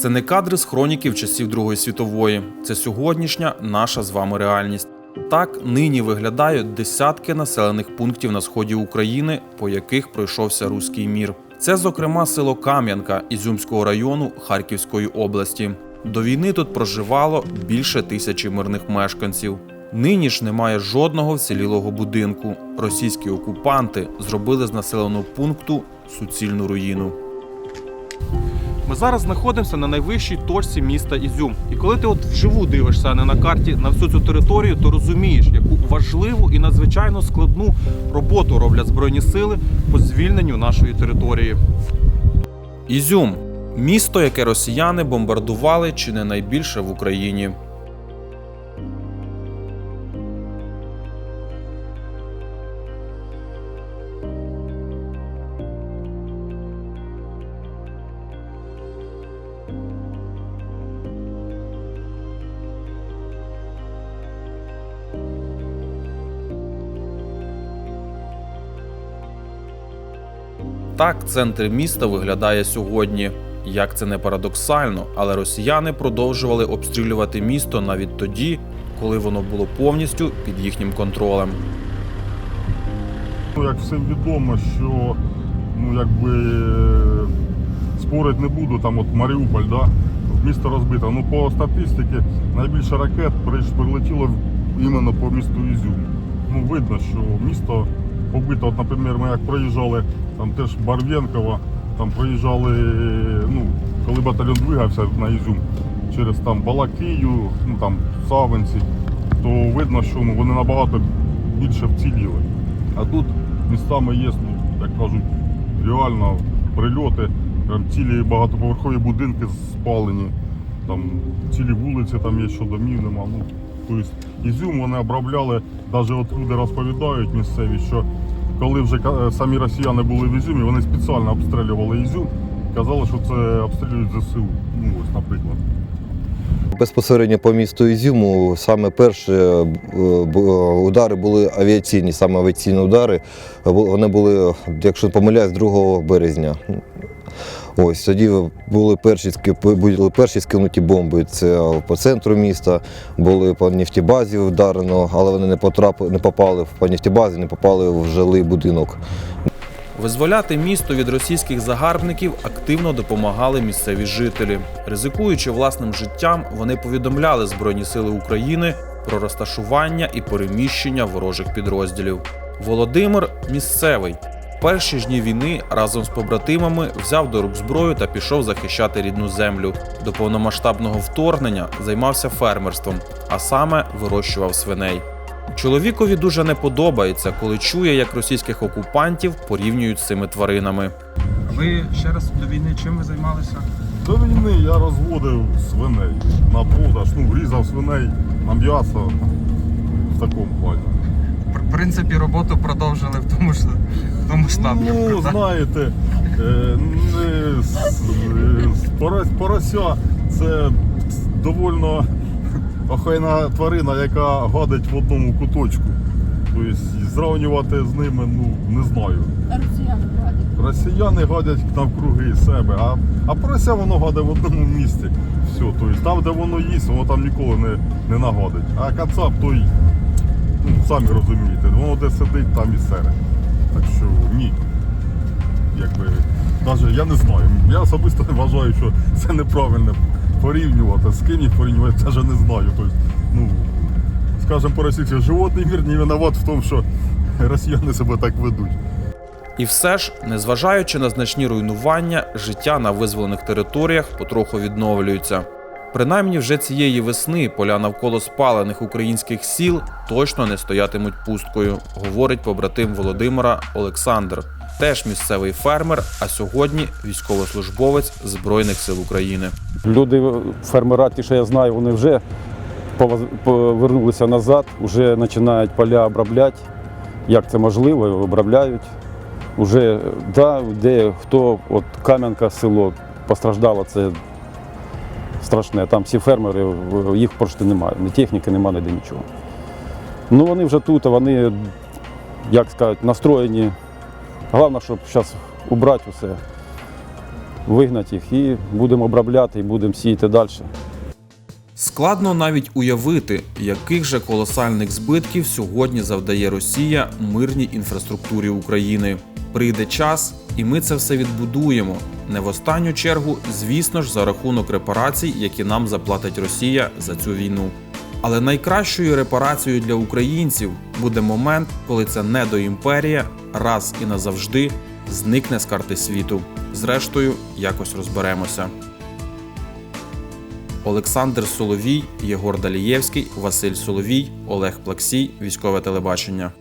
Це не кадри з хроніків часів Другої світової. Це сьогоднішня наша з вами реальність. Так нині виглядають десятки населених пунктів на сході України, по яких пройшовся руський мір. Це, зокрема, село Кам'янка Ізюмського району Харківської області. До війни тут проживало більше тисячі мирних мешканців. Нині ж немає жодного вцілілого будинку. Російські окупанти зробили з населеного пункту суцільну руїну. Ми зараз знаходимося на найвищій точці міста Ізюм. І коли ти от вживу дивишся а не на карті на всю цю територію, то розумієш, яку важливу і надзвичайно складну роботу роблять збройні сили по звільненню нашої території. Ізюм місто, яке росіяни бомбардували чи не найбільше в Україні. Так центр міста виглядає сьогодні. Як це не парадоксально, але росіяни продовжували обстрілювати місто навіть тоді, коли воно було повністю під їхнім контролем. Ну, як всім відомо, що ну, якби е, спорить не буду, там от Маріуполь, да, місто розбите. Ну, по статистиці найбільше ракет прилетіло іменно по місту Ізюм. Ну, видно, що місто побито. От, наприклад, ми як проїжджали, там теж Барвєнково, там проїжджали, ну, коли батальйон двигався на Ізюм через там Балакію, ну там Савинці, то видно, що ну, вони набагато більше вціліли. А тут містами є, ну, як кажуть, реально прильоти, прям цілі багатоповерхові будинки спалені, там цілі вулиці, там є, що домів нема. Ну, тобто Ізюм вони обробляли, навіть от люди розповідають місцеві, що коли вже самі росіяни були в Ізюмі, вони спеціально обстрілювали Ізюм, казали, що це обстрілюють ЗСУ. Ну, ось, наприклад. Безпосередньо по місту Ізюму саме перші е, удари були авіаційні, саме авіаційні удари. Вони були, якщо не помиляюсь, 2 березня. Ось тоді були перші, були перші скинуті бомби. Це по центру міста, були по нефтебазі вдарено, але вони не потрапили, не попали по нефтебазі, не попали в жилий будинок. Визволяти місто від російських загарбників активно допомагали місцеві жителі. Ризикуючи власним життям, вони повідомляли Збройні Сили України про розташування і переміщення ворожих підрозділів. Володимир місцевий. Перші ж дні війни разом з побратимами взяв до рук зброю та пішов захищати рідну землю. До повномасштабного вторгнення займався фермерством, а саме вирощував свиней. Чоловікові дуже не подобається, коли чує, як російських окупантів порівнюють з цими тваринами. Ви ще раз до війни чим ви займалися? До війни я розводив свиней на продаж, ну, різав свиней на м'ясо в такому плані. В принципі, роботу продовжили в тому ж в тому ж напрямку. Ну, так? знаєте, е, не з- з- порос- порося це довольно охайна тварина, яка гадить в одному куточку. Тобто зрівнювати з ними ну, не знаю. Росіяни гадять. Росіяни гадять навкруги себе, а, а порося воно гадить в одному місці. Все, тобто там, де воно їсть, воно там ніколи не, не нагадить. А кацап той, ну, самі розумієте, воно де сидить, там і сере. Так що ні. Якби, навіть я не знаю. Я особисто вважаю, що це неправильно порівнювати. З ким їх порівнювати, навіть не знаю. Тобто, ну, скажімо по-російськи, животний мір не виноват в тому, що росіяни себе так ведуть. І все ж, незважаючи на значні руйнування, життя на визволених територіях потроху відновлюється. Принаймні вже цієї весни поля навколо спалених українських сіл точно не стоятимуть пусткою, говорить побратим Володимира Олександр, теж місцевий фермер, а сьогодні військовослужбовець Збройних сил України. Люди, фермера, ті, що я знаю, вони вже повернулися назад, вже починають поля обробляти. Як це можливо, обробляють. Уже, да, де хто, от Кам'янка село постраждало, це страшне. Там всі фермери, їх просто немає. Ні техніки, немає ніде нічого. Ну вони вже тут, вони, як сказати, настроєні. Головне, щоб зараз убрати усе. вигнати їх і будемо обробляти і будемо сіяти далі. Складно навіть уявити, яких же колосальних збитків сьогодні завдає Росія мирній інфраструктурі України. Прийде час, і ми це все відбудуємо. Не в останню чергу, звісно ж, за рахунок репарацій, які нам заплатить Росія за цю війну. Але найкращою репарацією для українців буде момент, коли ця недоімперія раз і назавжди зникне з карти світу. Зрештою, якось розберемося. Олександр Соловій, Єгор Далієвський, Василь Соловій, Олег Плаксій, Військове телебачення.